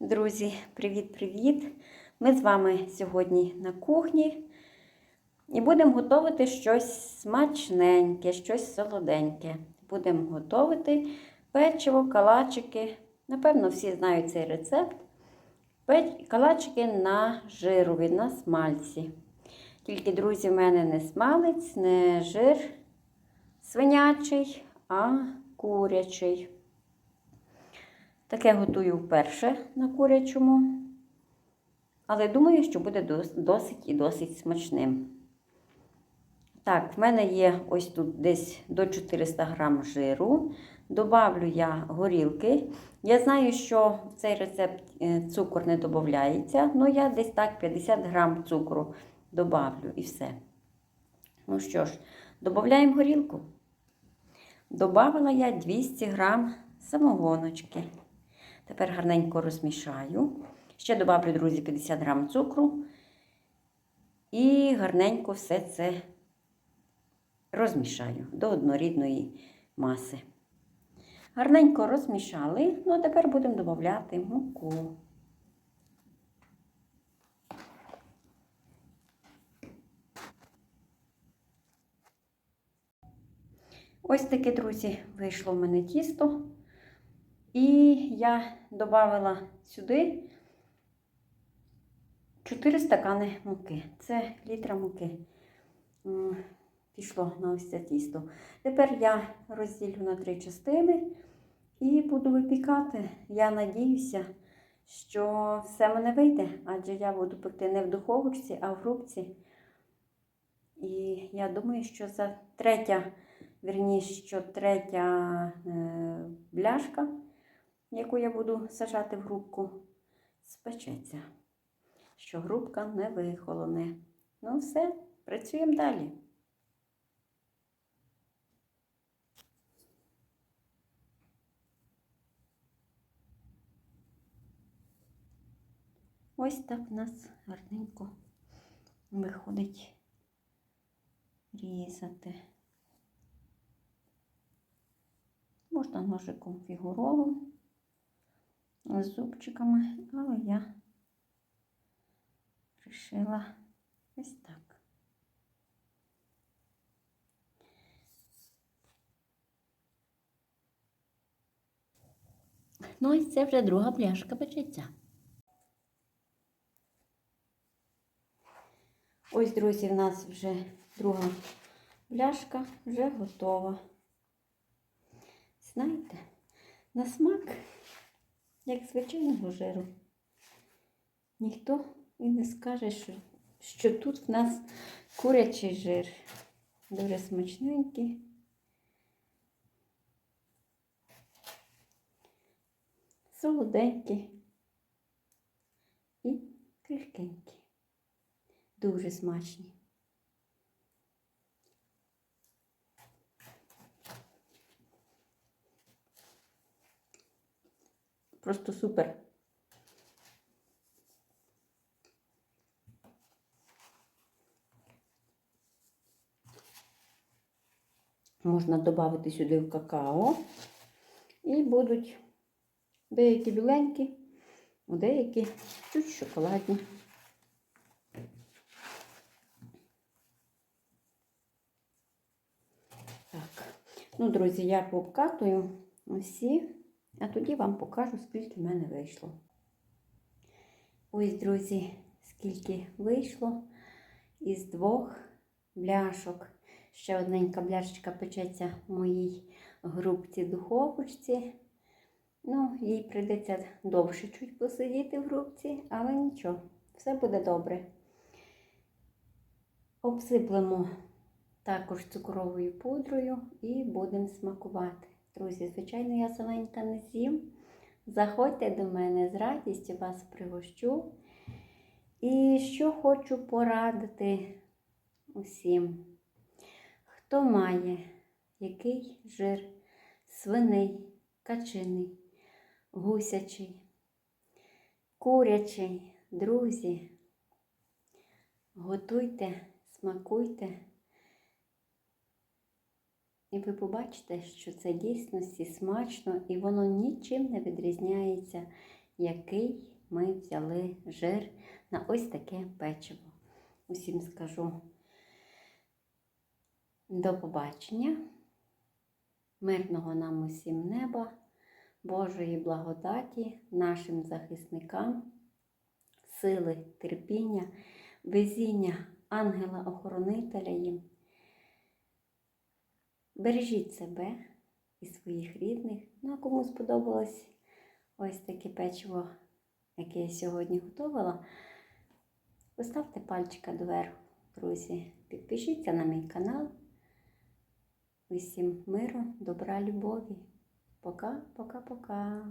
Друзі, привіт-привіт! Ми з вами сьогодні на кухні і будемо готувати щось смачненьке, щось солоденьке. Будемо готувати печиво, калачики. Напевно, всі знають цей рецепт. Калачики на жирові, на смальці. Тільки, друзі, в мене не смалець, не жир свинячий, а курячий. Таке готую вперше на курячому. Але думаю, що буде досить і досить смачним. Так, в мене є ось тут десь до 400 грам жиру. Добавлю я горілки. Я знаю, що в цей рецепт е, цукор не додається, але я десь так 50 грам цукру добавлю і все. Ну що ж, додаємо горілку. Добавила я 200 грам самогоночки. Тепер гарненько розмішаю. Ще добавлю, друзі, 50 грам цукру. І гарненько все це розмішаю до однорідної маси. Гарненько розмішали, ну а тепер будемо додати муку. Ось таке, друзі, вийшло в мене тісто. І я додала сюди 4 стакани муки. Це літра муки. Пішло на ось це тісто. Тепер я розділю на три частини і буду випікати. Я надіюся, що все мене вийде, адже я буду пекти не в духовочці, а в грубці. І я думаю, що за третя, вірніше, що третя е, бляшка, яку я буду сажати в грубку, спечеться. Що грубка не вихолоне. Ну, все, працюємо далі. Ось так у нас гарненько виходить різати. Можна ножиком фігуровим, з зубчиками, але я вирішила ось так. Ну, ось це вже друга пляшка печеться. Ось, друзі, в нас вже друга пляшка вже готова. Знаєте, на смак, як звичайного жиру. Ніхто і не скаже, що, що тут в нас курячий жир. Дуже смачненький. Солоденький і крихкенький. Дуже смачні. Просто супер. Можна додати сюди в какао. І будуть деякі біленькі, деякі чуть шоколадні. Так, ну, друзі, я пообкатую усі, а тоді вам покажу, скільки в мене вийшло. Ось, друзі, скільки вийшло із двох бляшок. Ще одненька бляшечка печеться в моїй грубці духовочці. Ну, їй прийдеться довше чуть посидіти в грубці, але нічого, все буде добре. Обсиплемо також цукровою пудрою і будемо смакувати. Друзі, звичайно, я соленька не з'їм. Заходьте до мене, з радістю вас пригощу. І що хочу порадити усім, хто має який жир свиний, качиний, гусячий, курячий, друзі, готуйте, смакуйте. І ви побачите, що це дійсності смачно і воно нічим не відрізняється який ми взяли жир на ось таке печиво. Усім скажу до побачення, мирного нам усім неба, Божої благодаті нашим захисникам, сили, терпіння, везіння, ангела-охоронителя їм. Бережіть себе і своїх рідних. Ну, а кому сподобалось ось таке печиво, яке я сьогодні готувала, поставте пальчика доверху, друзі. Підпишіться на мій канал. Усім миру, добра, любові. Пока, пока, пока.